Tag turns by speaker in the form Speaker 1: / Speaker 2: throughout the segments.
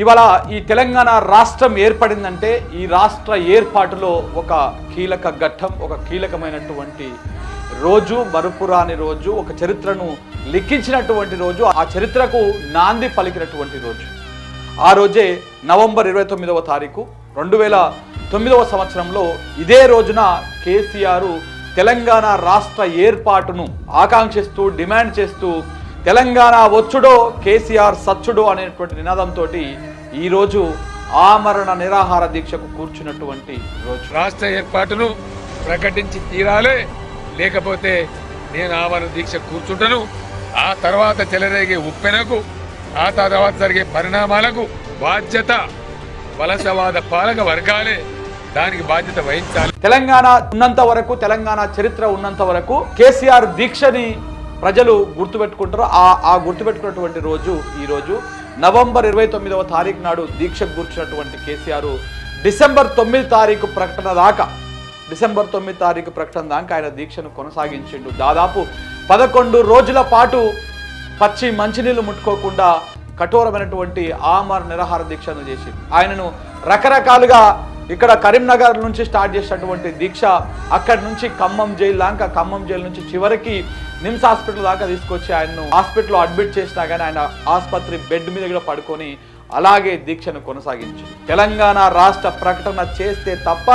Speaker 1: ఇవాళ ఈ తెలంగాణ రాష్ట్రం ఏర్పడిందంటే ఈ రాష్ట్ర ఏర్పాటులో ఒక కీలక ఘట్టం ఒక కీలకమైనటువంటి రోజు మరుపురాని రోజు ఒక చరిత్రను లిఖించినటువంటి రోజు ఆ చరిత్రకు నాంది పలికినటువంటి రోజు. ఆ రోజే నవంబర్ ఇరవై తొమ్మిదవ తారీఖు. రెండు వేల తొమ్మిదవ సంవత్సరంలో ఇదే రోజున కేసీఆర్ తెలంగాణ రాష్ట్ర ఏర్పాటును ఆకాంక్షిస్తూ డిమాండ్ చేస్తూ తెలంగాణ వచ్చుడో కేసీఆర్ సచ్చుడో అనేటువంటి నినాదంతో ఈరోజు ఆమరణ నిరాహార దీక్షకు కూర్చున్నటువంటి రోజు.
Speaker 2: రాష్ట్ర ఏర్పాటును ప్రకటించి తీరాలే లేకపోతే నేను ఆవరణ దీక్ష కూర్చుంటను. ఆ తర్వాత చెలరేగే ఉప్పెనకు ఆ తర్వాత జరిగే పరిణామాలకు బాధ్యత వలసవాద పాలక వర్గాలే దానికి బాధ్యత వహించాలి.
Speaker 1: తెలంగాణ ఉన్నంత వరకు తెలంగాణ చరిత్ర ఉన్నంత వరకు కేసీఆర్ దీక్షని ప్రజలు గుర్తుపెట్టుకుంటారు ఆ ఆ గుర్తుపెట్టుకున్నటువంటి రోజు ఈరోజు నవంబర్ ఇరవై తొమ్మిదవ తారీఖు నాడు దీక్షకు కూర్చున్నటువంటి కేసీఆర్ డిసెంబర్ తొమ్మిది తారీఖు ప్రకటన దాకా డిసెంబర్ తొమ్మిది తారీఖు ప్రకటన దాకా ఆయన దీక్షను కొనసాగించిండు. దాదాపు పదకొండు రోజుల పాటు పచ్చి మంచినీళ్ళు ముట్టుకోకుండా కఠోరమైనటువంటి ఆమర నిరాహార దీక్షను చేసి ఆయనను రకరకాలుగా ఇక్కడ కరీంనగర్ నుంచి స్టార్ట్ చేసినటువంటి దీక్ష అక్కడి నుంచి ఖమ్మం జైలు దాకా ఖమ్మం జైలు నుంచి చివరికి నిమ్స్ హాస్పిటల్ దాకా తీసుకొచ్చి ఆయన్ను హాస్పిటల్లో అడ్మిట్ చేసినా కానీ ఆయన ఆసుపత్రి బెడ్ మీద కూడా పడుకొని అలాగే దీక్షను కొనసాగించు తెలంగాణ రాష్ట్ర ప్రకటన చేస్తే తప్ప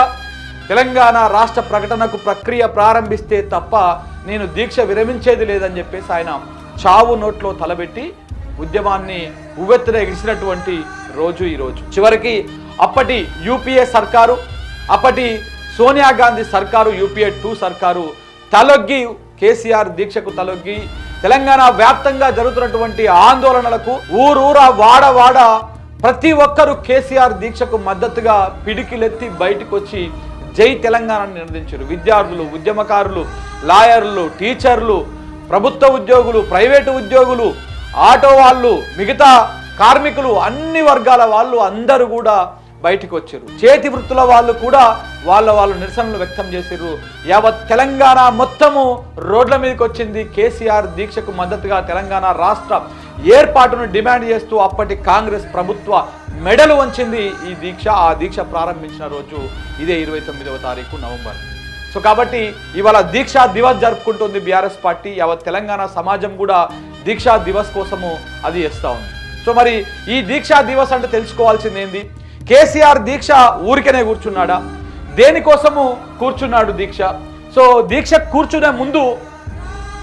Speaker 1: తెలంగాణ రాష్ట్ర ప్రకటనకు ప్రక్రియ ప్రారంభిస్తే తప్ప నేను దీక్ష విరమించేది లేదని చెప్పేసి ఆయన చావు నోట్లో తలబెట్టి ఉద్యమాన్ని ఉవ్వెత్తున ఎగిసినటువంటి రోజు ఈరోజు చివరికి అప్పటి యూపీఏ సర్కారు అప్పటి సోనియా గాంధీ సర్కారు యూపీఏ టూ సర్కారు తలొగ్గి కేసీఆర్ దీక్షకు తలొగ్గి తెలంగాణ వ్యాప్తంగా జరుగుతున్నటువంటి ఆందోళనలకు ఊరూరా వాడ వాడ ప్రతి ఒక్కరూ కేసీఆర్ దీక్షకు మద్దతుగా పిడికిలెత్తి బయటకు వచ్చి జై తెలంగాణను నిర్ణయించారు. విద్యార్థులు ఉద్యమకారులు లాయర్లు టీచర్లు ప్రభుత్వ ఉద్యోగులు ప్రైవేటు ఉద్యోగులు ఆటో వాళ్ళు మిగతా కార్మికులు అన్ని వర్గాల వాళ్ళు అందరూ కూడా బయటికి వచ్చారు. చేతి వృత్తుల వాళ్ళు కూడా వాళ్ళ వాళ్ళు నిరసనలు వ్యక్తం చేశారు యావత్ తెలంగాణ మొత్తము రోడ్ల మీదకి వచ్చింది. కేసీఆర్ దీక్షకు మద్దతుగా తెలంగాణ రాష్ట్ర ఏర్పాటును డిమాండ్ చేస్తూ అప్పటి కాంగ్రెస్ ప్రభుత్వ మెడలు వంచింది ఈ దీక్ష. ఆ దీక్ష ప్రారంభించిన రోజు ఇదే ఇరవై తొమ్మిదవ తారీఖు నవంబర్. సో కాబట్టి ఇవాళ దీక్షా దివస్ జరుపుకుంటుంది బీఆర్ఎస్ పార్టీ. యావత్ తెలంగాణ సమాజం కూడా దీక్షా దివస్ కోసము అది చేస్తూ ఉంది. సో మరి ఈ దీక్షా దివస్ అంటే తెలుసుకోవాల్సింది ఏంది? కేసీఆర్ దీక్ష ఊరికనే కూర్చున్నాడా? దేనికోసము కూర్చున్నాడు దీక్ష? సో దీక్ష కూర్చునే ముందు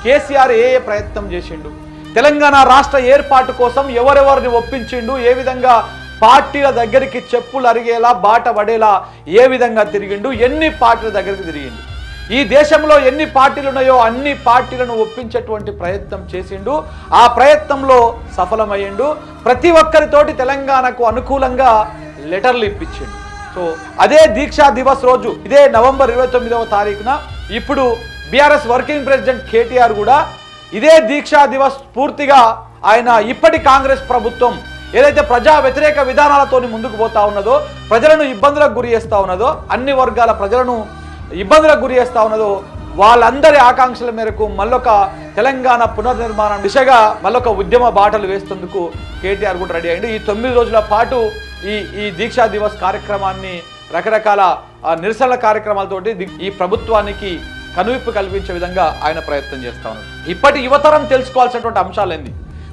Speaker 1: కేసీఆర్ ఏ ఏ ప్రయత్నం చేసిండు? తెలంగాణ రాష్ట్ర ఏర్పాటు కోసం ఎవరెవరిని ఒప్పించిండు? ఏ విధంగా పార్టీల దగ్గరికి చెప్పులు అరిగేలా బాట పడేలా ఏ విధంగా తిరిగిండు? ఎన్ని పార్టీల దగ్గరికి తిరిగిండు? ఈ దేశంలో ఎన్ని పార్టీలు ఉన్నాయో అన్ని పార్టీలను ఒప్పించేటువంటి ప్రయత్నం చేసిండు. ఆ ప్రయత్నంలో సఫలమయ్యిండు. ప్రతి ఒక్కరితోటి తెలంగాణకు అనుకూలంగా లెటర్లు ఇప్పించిండు. సో అదే దీక్షా దివస్ రోజు ఇదే నవంబర్ ఇరవై తొమ్మిదవ తారీఖున ఇప్పుడు బీఆర్ఎస్ వర్కింగ్ ప్రెసిడెంట్ కేటీఆర్ కూడా ఇదే దీక్షా దివస్ పూర్తిగా ఆయన ఇప్పటి కాంగ్రెస్ ప్రభుత్వం ఏదైతే ప్రజా వ్యతిరేక విధానాలతో ముందుకు పోతా ఉన్నదో ప్రజలను ఇబ్బందులకు గురి చేస్తూ ఉన్నదో అన్ని వర్గాల ప్రజలను ఇబ్బందులకు గురి చేస్తూ ఉన్నదో వాళ్ళందరి ఆకాంక్షల మేరకు మళ్ళొక తెలంగాణ పునర్నిర్మాణం దిశగా మళ్ళొక ఉద్యమ బాటలు వేస్తుందుకు కేటీఆర్ కూడా రెడీ అయ్యింది ఈ తొమ్మిది రోజుల పాటు ఈ ఈ దీక్షా దివస్ కార్యక్రమాన్ని రకరకాల నిరసనల కార్యక్రమాలతోటి ఈ ప్రభుత్వానికి కనువిప్పు కల్పించే విధంగా ఆయన ప్రయత్నం చేస్తా ఉన్నారు. ఇప్పటి యువతరం తెలుసుకోవాల్సినటువంటి అంశాలు ఏంది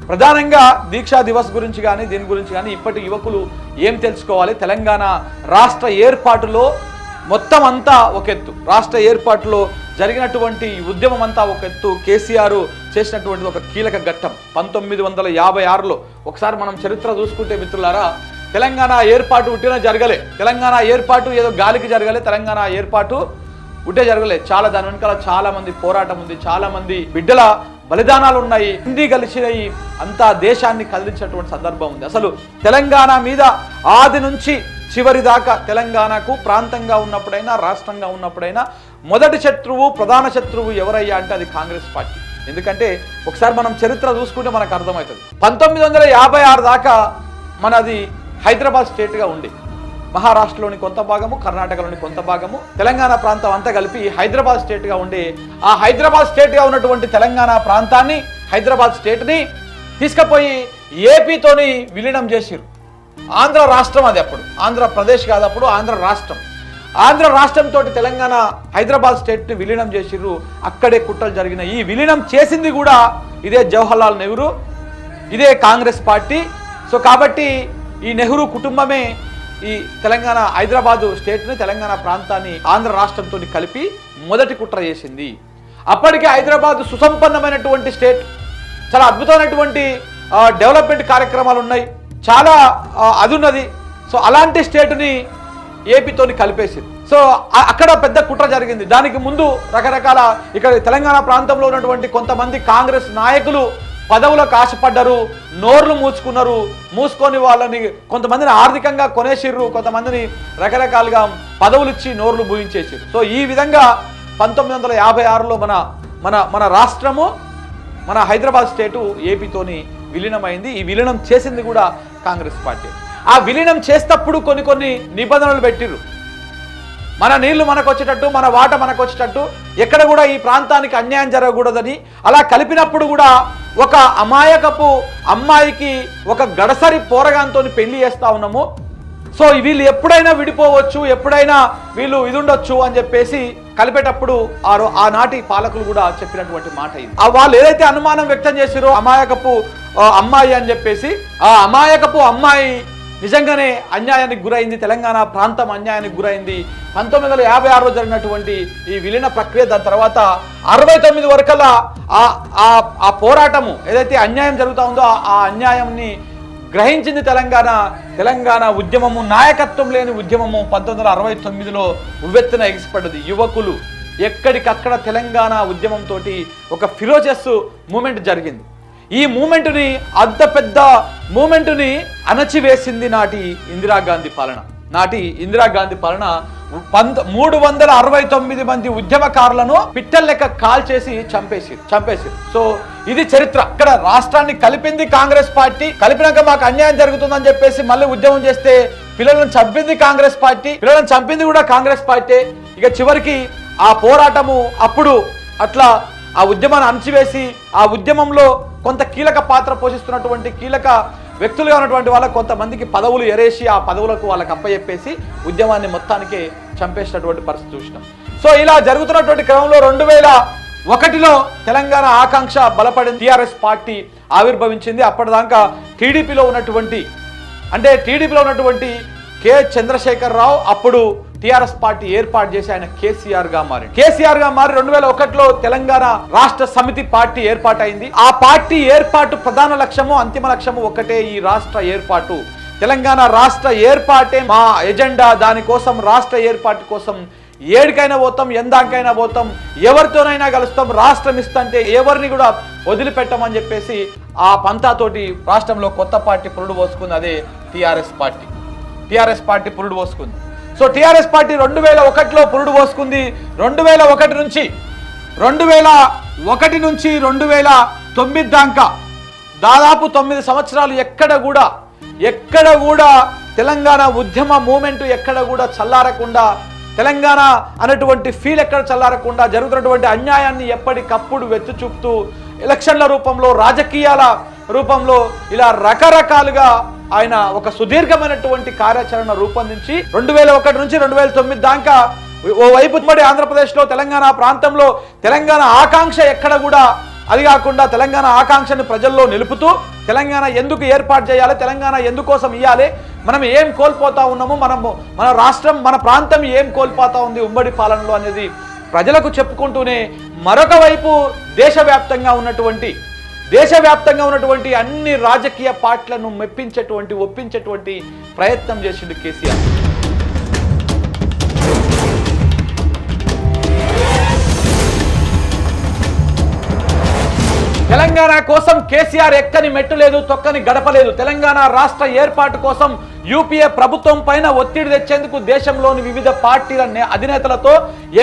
Speaker 1: ప్రధానంగా దీక్షా దివస్ గురించి కానీ దీని గురించి కానీ ఇప్పటి యువకులు ఏం తెలుసుకోవాలి? తెలంగాణ రాష్ట్ర ఏర్పాటులో మొత్తం అంతా ఒక ఎత్తు రాష్ట్ర ఏర్పాటులో జరిగినటువంటి ఈ ఉద్యమం అంతా ఒక ఎత్తు కేసీఆర్ చేసినటువంటి ఒక కీలక ఘట్టం. పంతొమ్మిది వందల యాభై ఆరులో ఒకసారి మనం చరిత్ర చూసుకుంటే మిత్రులారా తెలంగాణ ఏర్పాటు ఉట్టిన జరగలే. తెలంగాణ ఏర్పాటు ఏదో గాలికి జరగలే తెలంగాణ ఏర్పాటు ఉంటే జరగలేదు చాలా దాని వెనకాల చాలా మంది పోరాటం ఉంది చాలా మంది బిడ్డల బలిదానాలు ఉన్నాయి. హిందీ కలిసినవి అంతా దేశాన్ని కదిలించినటువంటి సందర్భం ఉంది. అసలు తెలంగాణ మీద ఆది నుంచి చివరి దాకా తెలంగాణకు ప్రాంతంగా ఉన్నప్పుడైనా రాష్ట్రంగా ఉన్నప్పుడైనా మొదటి శత్రువు ప్రధాన శత్రువు ఎవరయ్యా అంటే అది కాంగ్రెస్ పార్టీ. ఎందుకంటే ఒకసారి మనం చరిత్ర చూసుకుంటే మనకు అర్థమవుతుంది. పంతొమ్మిది వందల యాభై ఆరు దాకా మనది హైదరాబాద్ స్టేట్గా ఉంది మహారాష్ట్రలోని కొంత భాగము కర్ణాటకలోని కొంత భాగము తెలంగాణ ప్రాంతం అంతా కలిపి హైదరాబాద్ స్టేట్గా ఉండి. ఆ హైదరాబాద్ స్టేట్గా ఉన్నటువంటి తెలంగాణ ప్రాంతాన్ని హైదరాబాద్ స్టేట్ని తీసుకుపోయి ఏపీతోని విలీనం చేసిరు ఆంధ్ర రాష్ట్రం అది అప్పుడు. ఆంధ్రప్రదేశ్ కాదు అప్పుడు ఆంధ్ర రాష్ట్రం. ఆంధ్ర రాష్ట్రంతో తెలంగాణ హైదరాబాద్ స్టేట్ని విలీనం చేసిర్రు. అక్కడే కుట్రలు జరిగిన ఈ విలీనం చేసింది కూడా ఇదే జవహర్లాల్ నెహ్రూ ఇదే కాంగ్రెస్ పార్టీ. సో కాబట్టి ఈ నెహ్రూ కుటుంబమే ఈ తెలంగాణ హైదరాబాదు స్టేట్ని తెలంగాణ ప్రాంతాన్ని ఆంధ్ర రాష్ట్రంతో కలిపి మొదటి కుట్ర చేసింది. అప్పటికే హైదరాబాద్ సుసంపన్నమైనటువంటి స్టేట్ చాలా అద్భుతమైనటువంటి డెవలప్మెంట్ కార్యక్రమాలు ఉన్నాయి చాలా అది ఉన్నది సో అలాంటి స్టేట్ని ఏపీతోని కలిపేసింది. సో అక్కడ పెద్ద కుట్ర జరిగింది. దానికి ముందు రకరకాల ఇక్కడ తెలంగాణ ప్రాంతంలో ఉన్నటువంటి కొంతమంది కాంగ్రెస్ నాయకులు పదవులకు ఆశపడ్డారు నోర్లు మూసుకున్నారు. మూసుకొని వాళ్ళని కొంతమందిని ఆర్థికంగా కొనేసిర్రు కొంతమందిని రకరకాలుగా పదవులు ఇచ్చి నోర్లు మూయించేసిర్రు. సో ఈ విధంగా పంతొమ్మిది వందల యాభై ఆరులో మన మన మన రాష్ట్రము మన హైదరాబాద్ స్టేటు ఏపీతోని విలీనమైంది. ఈ విలీనం చేసింది కూడా కాంగ్రెస్ పార్టీ. ఆ విలీనం చేసేటప్పుడు కొన్ని కొన్ని నిబంధనలు పెట్టిర్రు. మన నీళ్ళు మనకు వచ్చేటట్టు మన వాట మనకు వచ్చేటట్టు ఎక్కడ కూడా ఈ ప్రాంతానికి అన్యాయం జరగకూడదని అలా కలిపినప్పుడు కూడా ఒక అమాయకపు అమ్మాయికి ఒక గడసరి పోరగాంతో పెళ్ళి చేస్తా ఉన్నాము. సో వీళ్ళు ఎప్పుడైనా విడిపోవచ్చు ఎప్పుడైనా వీళ్ళు ఇది ఉండొచ్చు అని చెప్పేసి కలిపేటప్పుడు ఆ ఆనాటి పాలకులు కూడా చెప్పినటువంటి మాట ఇది. ఆ వాళ్ళు ఏదైతే అనుమానం వ్యక్తం చేసిరో అమాయకపు అమ్మాయి అని చెప్పేసి ఆ అమాయకపు అమ్మాయి నిజంగానే అన్యాయానికి గురైంది తెలంగాణ ప్రాంతం అన్యాయానికి గురైంది. పంతొమ్మిది వందల యాభై ఆరులో జరిగినటువంటి ఈ విలీన ప్రక్రియ దాని తర్వాత అరవై తొమ్మిది వరకల్లా ఆ ఆ- ఆ పోరాటము ఏదైతే అన్యాయం జరుగుతూ ఉందో ఆ- అన్యాయంని గ్రహించింది తెలంగాణ తెలంగాణ ఉద్యమము నాయకత్వం లేని ఉద్యమము పంతొమ్మిది వందల అరవై తొమ్మిదిలో ఉవ్వెత్తున ఎగిసిపడ్డది. యువకులు ఎక్కడికక్కడ తెలంగాణ ఉద్యమంతో ఒక ఫిరోజెస్ మూమెంట్ జరిగింది. ఈ మూమెంట్ని అంత పెద్ద మూమెంట్ని అణచివేసింది నాటి ఇందిరాగాంధీ పాలన. నాటి ఇందిరాగాంధీ పాలన పంత మూడు వందల అరవై తొమ్మిది మంది ఉద్యమకారులను పిట్టల లెక్క కాల్ చేసి చంపేసి చంపేసి. సో ఇది చరిత్ర. ఇక్కడ రాష్ట్రాన్ని కలిపింది కాంగ్రెస్ పార్టీ కలిపినాక మాకు అన్యాయం జరుగుతుందని చెప్పేసి మళ్ళీ ఉద్యమం చేస్తే పిల్లలను చంపింది కాంగ్రెస్ పార్టీ పిల్లలను చంపింది కూడా కాంగ్రెస్ పార్టీ. ఇక చివరికి ఆ పోరాటము అప్పుడు అట్లా ఆ ఉద్యమాన్ని అణచివేసి ఆ ఉద్యమంలో కొంత కీలక పాత్ర పోషిస్తున్నటువంటి కీలక వ్యక్తులుగా ఉన్నటువంటి వాళ్ళ కొంతమందికి పదవులు ఎరేసి ఆ పదవులకు వాళ్ళకి అప్పచెప్పేసి ఉద్యమాన్ని మొత్తానికి చంపేసినటువంటి పరిస్థితి చూసినాం. సో ఇలా జరుగుతున్నటువంటి క్రమంలో రెండు వేల ఒకటిలో తెలంగాణ ఆకాంక్ష బలపడింది. టీఆర్ఎస్ పార్టీ ఆవిర్భవించింది. అప్పటిదాకా టీడీపీలో ఉన్నటువంటి అంటే టీడీపీలో ఉన్నటువంటి కె చంద్రశేఖర్ రావు అప్పుడు టిఆర్ఎస్ పార్టీ ఏర్పాటు చేసి ఆయన కేసీఆర్గా మారి కేసీఆర్గా మారి రెండు వేల ఒకటిలో తెలంగాణ రాష్ట్ర సమితి పార్టీ ఏర్పాటైంది. ఆ పార్టీ ఏర్పాటు ప్రధాన లక్ష్యము అంతిమ లక్ష్యము ఒకటే ఈ రాష్ట్ర ఏర్పాటు. తెలంగాణ రాష్ట్ర ఏర్పాటే మా ఎజెండా. దానికోసం రాష్ట్ర ఏర్పాటు కోసం ఏడికైనా పోతాం ఎందాకైనా పోతాం ఎవరితోనైనా కలుస్తాం రాష్ట్రం ఇస్తంటే ఎవరిని కూడా వదిలిపెట్టమని చెప్పేసి ఆ పంతాతోటి రాష్ట్రంలో కొత్త పార్టీ పురుడు పోసుకుంది అదే టిఆర్ఎస్ పార్టీ. టిఆర్ఎస్ పార్టీ పురుడు పోసుకుంది. సో టీఆర్ఎస్ పార్టీ రెండు వేల ఒకటిలో పురుడు పోసుకుంది. రెండు వేల ఒకటి నుంచి రెండు వేల ఒకటి నుంచి రెండు వేల తొమ్మిది దాకా దాదాపు తొమ్మిది సంవత్సరాలు ఎక్కడ కూడా ఎక్కడ కూడా తెలంగాణ ఉద్యమ మూమెంట్ ఎక్కడ కూడా చల్లారకుండా తెలంగాణ అనేటువంటి ఫీల్ ఎక్కడ చల్లారకుండా జరుగుతున్నటువంటి అన్యాయాన్ని ఎప్పటికప్పుడు వెత్తు చూపుతూ ఎలక్షన్ల రూపంలో రాజకీయాల రూపంలో ఇలా రకరకాలుగా ఆయన ఒక సుదీర్ఘమైనటువంటి కార్యాచరణ రూపొందించి రెండు వేల ఒకటి నుంచి రెండు వేల తొమ్మిది దాకా ఓ వైపు ఉమ్మడి ఆంధ్రప్రదేశ్లో తెలంగాణ ప్రాంతంలో తెలంగాణ ఆకాంక్ష ఎక్కడ కూడా అది కాకుండా తెలంగాణ ఆకాంక్షను ప్రజల్లో నిలుపుతూ తెలంగాణ ఎందుకు ఏర్పాటు చేయాలి తెలంగాణ ఎందుకోసం ఇవ్వాలి మనం ఏం కోల్పోతా ఉన్నాము మనము మన రాష్ట్రం మన ప్రాంతం ఏం కోల్పోతా ఉంది ఉమ్మడి పాలనలో అనేది ప్రజలకు చెప్పుకుంటూనే మరొక వైపు దేశవ్యాప్తంగా ఉన్నటువంటి దేశవ్యాప్తంగా ఉన్నటువంటి అన్ని రాజకీయ పార్టీలను మెప్పించేటువంటి ఒప్పించేటువంటి ప్రయత్నం చేసిండు కేసీఆర్. తెలంగాణ కోసం కేసీఆర్ ఎక్కని మెట్టు లేదు తొక్కని గడపలేదు తెలంగాణ రాష్ట్ర ఏర్పాటు కోసం యూపీఏ ప్రభుత్వం పైన ఒత్తిడి తెచ్చేందుకు దేశంలోని వివిధ పార్టీల అధినేతలతో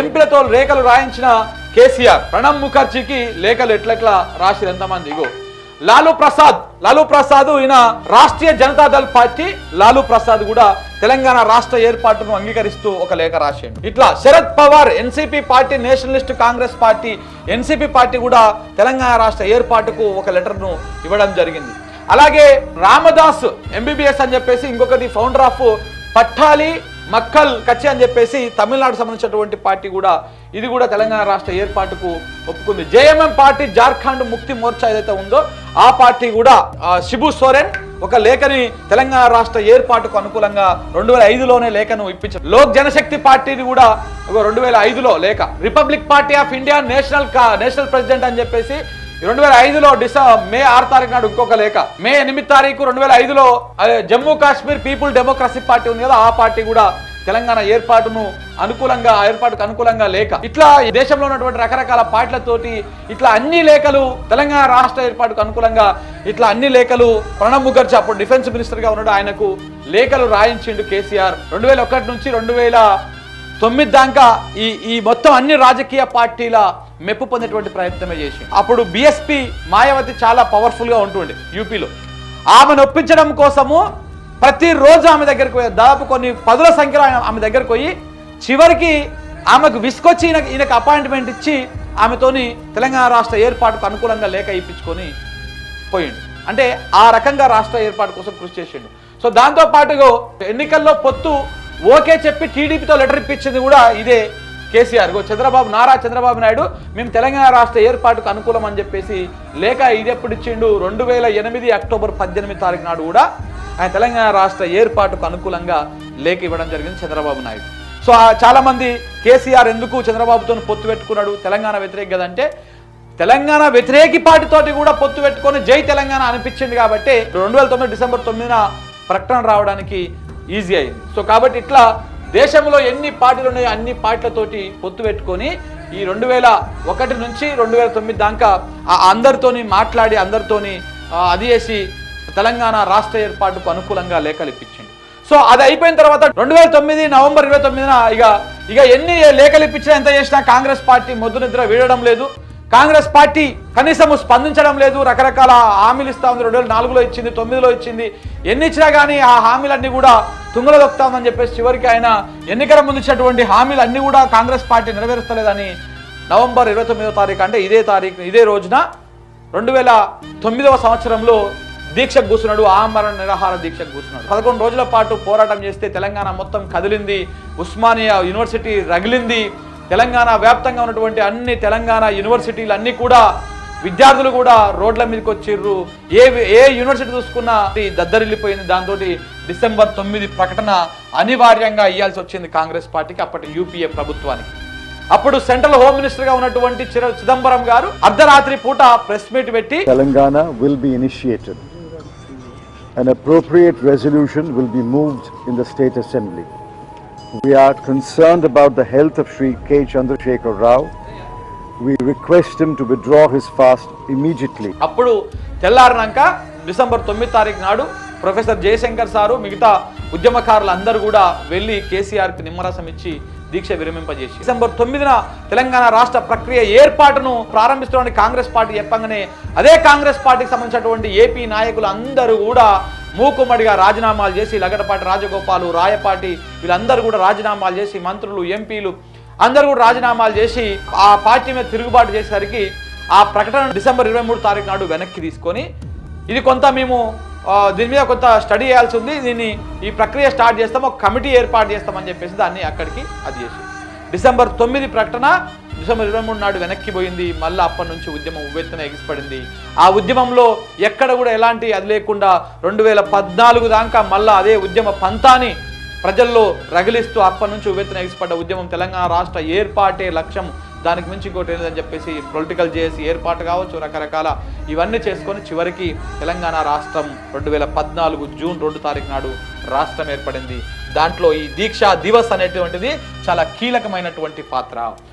Speaker 1: ఎంపీలతో లేఖలు రాయించిన కేసీఆర్. ప్రణబ్ ముఖర్జీకి లేఖలు ఎట్లెట్లా రాసిరు ఎంతమంది? ఇగో. లాలూ ప్రసాద్ లాలూ ప్రసాద్ ఈయన రాష్ట్రీయ జనతాదళ్ పార్టీ లాలూ ప్రసాద్ కూడా తెలంగాణ రాష్ట్ర ఏర్పాటును అంగీకరిస్తూ ఒక లేఖ రాసిండు. ఇట్లా Sharad Pawar NCP party Nationalist Congress party NCP party కూడా తెలంగాణ రాష్ట్ర ఏర్పాటుకు ఒక లెటర్ను ఇవ్వడం జరిగింది. అలాగే రామదాస్ ఎంబీబీఎస్ అని చెప్పేసి ఇంకొకటి ఫౌండర్ ఆఫ్ పట్టాలి మక్కల్ కచ్చి అని చెప్పేసి తమిళనాడు సంబంధించినటువంటి పార్టీ కూడా ఇది కూడా తెలంగాణ రాష్ట్ర ఏర్పాటుకు ఒప్పుకుంది. జేఎంఎం పార్టీ జార్ఖండ్ ముక్తి మోర్చా ఏదైతే ఉందో ఆ పార్టీ కూడా శిబు సోరెన్ ఒక లేఖని తెలంగాణ రాష్ట్ర ఏర్పాటుకు అనుకూలంగా రెండు వేల ఐదులోనే లేఖను ఇప్పించారు లోక్ జనశక్తి పార్టీని కూడా ఒక రెండు వేల ఐదులో లేఖ. Republic Party of India national కా- నేషనల్ ప్రెసిడెంట్ అని చెప్పేసి రెండు వేల ఐదులో డిస మే ఆరు తారీఖు నాడు ఇంకొక లేఖ. మే ఎనిమిది తారీఖు రెండు వేల ఐదులో Jammu Kashmir people democracy party ఉంది కదా ఆ పార్టీ కూడా తెలంగాణ ఏర్పాటును అనుకూలంగా ఏర్పాటుకు అనుకూలంగా లేక ఇట్లా ఈ దేశంలో ఉన్నటువంటి రకరకాల పార్టీలతోటి ఇట్లా అన్ని లేఖలు తెలంగాణ రాష్ట్ర ఏర్పాటుకు అనుకూలంగా ఇట్లా అన్ని లేఖలు ప్రణబ్ ముఖర్జీ అప్పుడు డిఫెన్స్ మినిస్టర్గా ఉన్నాడు ఆయనకు లేఖలు రాయించిండు కేసీఆర్. రెండు వేల ఒకటి నుంచి రెండు వేల తొమ్మిది దాకా ఈ ఈ మొత్తం అన్ని రాజకీయ పార్టీల మెప్పు పొందేటువంటి ప్రయత్నమే చేసి అప్పుడు బిఎస్పి మాయావతి చాలా పవర్ఫుల్గా ఉంటుండే యూపీలో. ఆమెను ఒప్పించడం కోసము ప్రతిరోజు ఆమె దగ్గరికి పోయి దాదాపు కొన్ని పదుల సంఖ్యలో ఆయన ఆమె దగ్గరకు పోయి చివరికి ఆమెకు విసుకొచ్చి ఈయన ఈయనకు అపాయింట్మెంట్ ఇచ్చి ఆమెతోని తెలంగాణ రాష్ట్ర ఏర్పాటుకు అనుకూలంగా లేఖ ఇప్పించుకొని పోయిండు. అంటే ఆ రకంగా రాష్ట్ర ఏర్పాటు కోసం కృషి చేసిండు. సో దాంతో పాటుగా ఎన్నికల్లో పొత్తు ఓకే చెప్పి టీడీపీతో లెటర్ ఇప్పించింది కూడా ఇదే కేసీఆర్. చంద్రబాబు నారా చంద్రబాబు నాయుడు మేము తెలంగాణ రాష్ట్ర ఏర్పాటుకు అనుకూలం అని చెప్పేసి లేఖ ఇది ఎప్పుడు ఇచ్చిండు? రెండు వేల ఎనిమిది అక్టోబర్ పద్దెనిమిది తారీఖు నాడు కూడా ఆయన తెలంగాణ రాష్ట్ర ఏర్పాటుకు అనుకూలంగా లేఖ ఇవ్వడం జరిగింది చంద్రబాబు నాయుడు. సో చాలామంది కేసీఆర్ ఎందుకు చంద్రబాబుతో పొత్తు పెట్టుకున్నాడు? తెలంగాణ వ్యతిరేక కదంటే తెలంగాణ వ్యతిరేకి పార్టీతోటి కూడా పొత్తు పెట్టుకొని జై తెలంగాణ అనిపించింది కాబట్టి రెండు వేల తొమ్మిది డిసెంబర్ తొమ్మిదిన ప్రకటన రావడానికి ఈజీ అయింది. సో కాబట్టి ఇట్లా దేశంలో ఎన్ని పార్టీలు ఉన్నాయో అన్ని పార్టీలతోటి పొత్తు పెట్టుకొని ఈ రెండు వేల ఒకటి నుంచి రెండు వేల తొమ్మిది దాకా ఆ అందరితోని మాట్లాడి అందరితోని అది చేసి తెలంగాణ రాష్ట్ర ఏర్పాటుకు అనుకూలంగా లేఖలు ఇప్పించింది. సో అది అయిపోయిన తర్వాత రెండు వేల తొమ్మిది నవంబర్ ఇరవై తొమ్మిదిన ఇక ఇక ఎన్ని లేఖలు ఇప్పించినా ఎంత చేసినా కాంగ్రెస్ పార్టీ మొద్దు నిద్ర వీడడం లేదు. కాంగ్రెస్ పార్టీ కనీసము స్పందించడం లేదు. రకరకాల హామీలు ఇస్తా ఉంది. రెండు వేల నాలుగులో ఇచ్చింది తొమ్మిదిలో ఇచ్చింది. ఎన్ని ఇచ్చినా కానీ ఆ హామీలన్నీ కూడా తుంగలో దొక్కుతామని చెప్పేసి చివరికి ఆయన ఎన్నికల ముందు ఇచ్చినటువంటి హామీలు అన్నీ కూడా కాంగ్రెస్ పార్టీ నెరవేరుస్తలేదని నవంబర్ ఇరవై తొమ్మిదో తారీఖు అంటే ఇదే తారీఖు ఇదే రోజున రెండు వేల తొమ్మిదవ సంవత్సరంలో దీక్షకు కూర్చున్నాడు ఆమరణ నిరాహార దీక్షకు కూర్చున్నాడు. పదకొండు రోజుల పాటు పోరాటం చేస్తే తెలంగాణ మొత్తం కదిలింది ఉస్మానియా యూనివర్సిటీ రగిలింది. తెలంగాణ వ్యాప్తంగా ఉన్నటువంటి అన్ని తెలంగాణ యూనివర్సిటీలు అన్ని కూడా విద్యార్థులు కూడా రోడ్ల మీదకి వచ్చిర్రు. ఏ ఏ యూనివర్సిటీ చూసుకున్నా దద్దరిల్లిపోయింది. దాంతో డిసెంబర్ తొమ్మిది ప్రకటన అనివార్యంగా ఇవ్వాల్సి వచ్చింది కాంగ్రెస్ పార్టీకి అప్పటి యూపీఏ ప్రభుత్వానికి. అప్పుడు సెంట్రల్ హోమ్ మినిస్టర్గా ఉన్నటువంటి చిదంబరం గారు అర్ధరాత్రి పూట ప్రెస్ మీట్ పెట్టి
Speaker 3: Telangana will be initiated An appropriate resolution will be moved in the State Assembly. We are concerned about the health of Sri K. Chandrasekhar Rao. We request him to withdraw his fast immediately.
Speaker 1: అప్పుడు తెల్లారినాక December తొమ్మిది తారీఖు నాడు professor Jayashankar sir మిగతా ఉద్యమకారులు అందరూ కూడా వెళ్ళి కేసీఆర్కి నిమ్మరసం ఇచ్చి దీక్ష విరమింపజేసి డిసెంబర్ తొమ్మిదిన తెలంగాణ రాష్ట్ర ప్రక్రియ ఏర్పాటును ప్రారంభిస్తున్న కాంగ్రెస్ పార్టీ చెప్పంగానే అదే కాంగ్రెస్ పార్టీకి సంబంధించినటువంటి ఏపీ నాయకులు అందరూ కూడా మూకుమ్మడిగా రాజీనామాలు చేసి లగడపాటి రాజగోపాలు రాయపాటి వీళ్ళందరూ కూడా రాజీనామాలు చేసి మంత్రులు ఎంపీలు అందరూ కూడా రాజీనామాలు చేసి ఆ పార్టీ మీద తిరుగుబాటు చేసేసరికి ఆ ప్రకటన డిసెంబర్ ఇరవై మూడు తారీఖు నాడు వెనక్కి తీసుకొని ఇది కొంత మేము దీని మీద కొంత స్టడీ చేయాల్సి ఉంది. దీన్ని ఈ ప్రక్రియ స్టార్ట్ చేస్తాం ఒక కమిటీ ఏర్పాటు చేస్తామని చెప్పేసి దాన్ని అక్కడికి అది చేసి. డిసెంబర్ తొమ్మిది ప్రకటన డిసెంబర్ ఇరవై మూడు నాడు వెనక్కి పోయింది. మళ్ళీ అప్పటి నుంచి ఉద్యమం ఉవ్వెత్తున ఎగిసిపడింది. ఆ ఉద్యమంలో ఎక్కడ కూడా ఎలాంటి అది లేకుండా రెండు వేల పద్నాలుగు దాకా మళ్ళీ అదే ఉద్యమ పంతాని ప్రజల్లో రగిలిస్తూ అప్పటి నుంచి ఉవ్వెత్తున ఎగిసిపడ్డ ఉద్యమం తెలంగాణ రాష్ట్ర ఏర్పాటే లక్ష్యం. దానికి మించి ఇంకోటి ఏంటని చెప్పేసి పొలిటికల్ చేసి ఏర్పాటు కావచ్చు రకరకాల ఇవన్నీ చేసుకొని చివరికి తెలంగాణ రాష్ట్రం రెండు వేల పద్నాలుగు జూన్ రెండు తారీఖు నాడు రాష్ట్రం ఏర్పడింది. దాంట్లో ఈ దీక్షా దివస్ అనేటువంటిది చాలా కీలకమైనటువంటి పాత్ర.